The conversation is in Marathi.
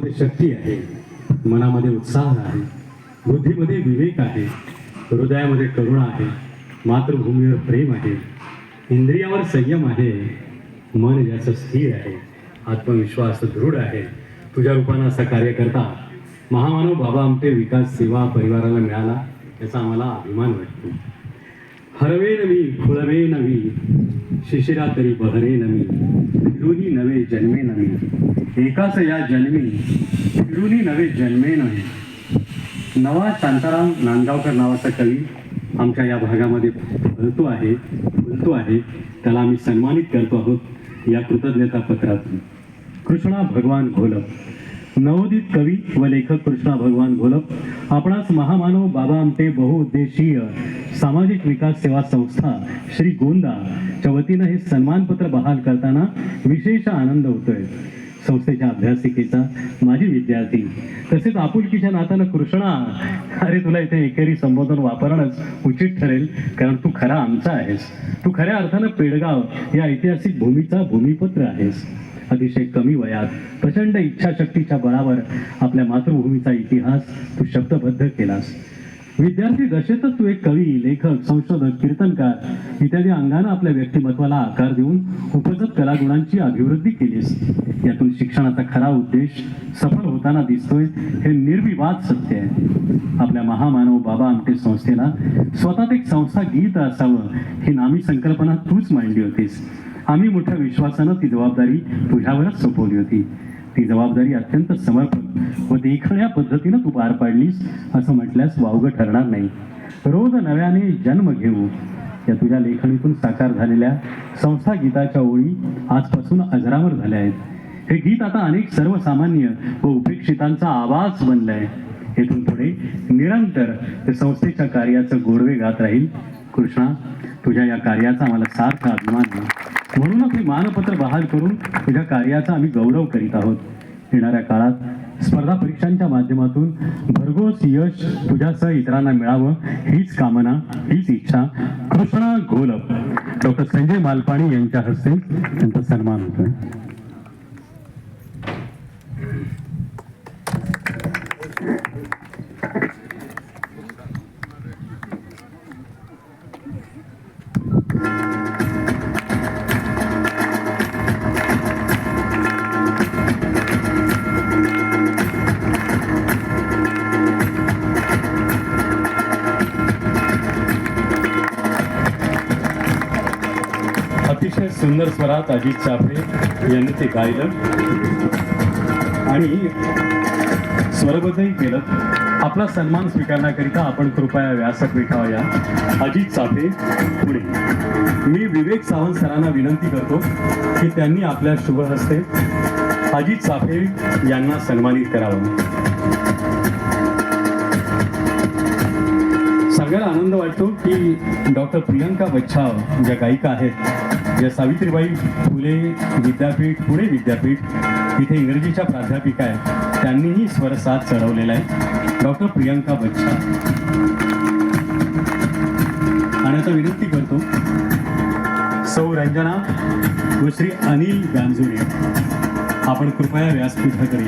शरीरामध्ये शक्ती आहे मनामध्ये उत्साह आहे बुद्धीमध्ये विवेक आहे हृदयामध्ये करुणा आहे मातृभूमीवर प्रेम आहे इंद्रियावर संयम आहे मन याचं स्थिर आहे आत्मविश्वास दृढ आहे तुझ्या रूपानं असा कार्यकर्ता महामानव बाबा आमटे विकास सेवा परिवाराला मिळाला याचा आम्हाला अभिमान वाटतो. हरवे नवी खुळवे नवी शिशिरा तरी बहरे नवी फिरुनी नवे जन्मे नवी. एकाच या जन्मी फिरुनी नवे जन्मे नवी. नवा शांताराम नांदगावकर नावाचा कवी आमच्या या भागामध्ये फुलतो आहे फुलतो आहे. त्याला आम्ही सन्मानित करतो आहोत या कृतज्ञता पत्रातून. कृष्णा भगवान घोलप. नवोदित कवी व लेखक कृष्णा भगवान घोलप. आपणास महामानव बाबा आमटे बहुउद्देशीय सामाजिक विकास सेवा संस्था श्री गोंदा च्या वतीनं हे सन्मानपत्र बहाल करताना विशेष आनंद होतोय. संस्थेच्या अभ्यासिकेचा माजी विद्यार्थी तसेच आपुलकीच्या नात्यानं कृष्णा अरे तुला इथे एकेरी संबोधन वापरणंच उचित ठरेल कारण तू खरा आमचा आहेस. तू खऱ्या अर्थानं पेडगाव या ऐतिहासिक भूमीचा भूमिपत्र आहेस. अतिशय कमी वयात प्रचंड इच्छाशक्तीच्या बळावर आपल्या मातृभूमीचा इतिहास तू शब्दबद्ध केलास. विद्यार्थी दशेतच तू एक कवी लेखक संशोधक कीर्तनकार इत्यादी अंगानं आपल्या व्यक्तिमत्वाला आकार देऊन उपजत कलागुणांची अभिवृद्धी केलीस. यातून शिक्षणाचा खरा उद्देश सफल होताना दिसतोय हे निर्विवाद सत्य आहे. आपल्या महामानव बाबा आमटे संस्थेला स्वतःत एक संस्था गीत असावं ही नामी संकल्पना तूच मांडली होतीस. आम्ही मोठ्या विश्वासानं ती जबाबदारी तुझ्यावरच सोपवली होती. ती जबाबदारी अत्यंत समर्पक व देखण्या पद्धतीनं तू पार पाडलीस असं म्हटल्यास वावगं ठरणार नाही. रोज नव्याने जन्म घेऊ. या तुझ्या लेखणीतून साकार झालेल्या संस्था गीताच्या ओळी आजपासून अजरावर झाल्या आहेत. हे गीत आता अनेक सर्वसामान्य व उपेक्षितांचा आवाज बनलाय. येथून पुढे निरंतर ते संस्थेच्या कार्याचं गोडवे गात राहील. कृष्णा तुझ्या या कार्याचा मला सार्थ अभिमान आहे. म्हणूनच हे मानपत्र बहाल करून तुझ्या कार्याचा आम्ही गौरव करीत आहोत. येणाऱ्या काळात स्पर्धा परीक्षांच्या माध्यमातून भरघोस यश तुझ्यासह इतरांना मिळावं हीच कामना हीच इच्छा कृष्णा घोलप डॉक्टर संजय मालपाणी यांच्या हस्ते त्यांचा सन्मान होतोय. अतिशय सुंदर स्वरात अजित चाफे यांनी ते गायलं. आणि स्वरबद्धही केलं. आपला सन्मान स्वीकारण्याकरिता आपण कृपया व्यासपीठावर या अजित चाफे पुणे मी विवेक सावंत सरांना विनंती करतो की त्यांनी आपल्या शुभ हस्ते अजित चाफे यांना सन्मानित करावं. सगळ्याला आनंद वाटतो की डॉक्टर प्रियंका बच्छाव ज्या गायिका आहेत या सावित्रीबाई फुले विद्यापीठ पुणे विद्यापीठ इथे इंग्रजीच्या प्राध्यापिका आहेत. त्यांनीही स्वरसाथ चढवलेला आहे. डॉक्टर प्रियंका बच्चा आणि आता विनंती करतो सौ रंजना व श्री अनिल गांजुरे आपण कृपया व्यासपीठाकडे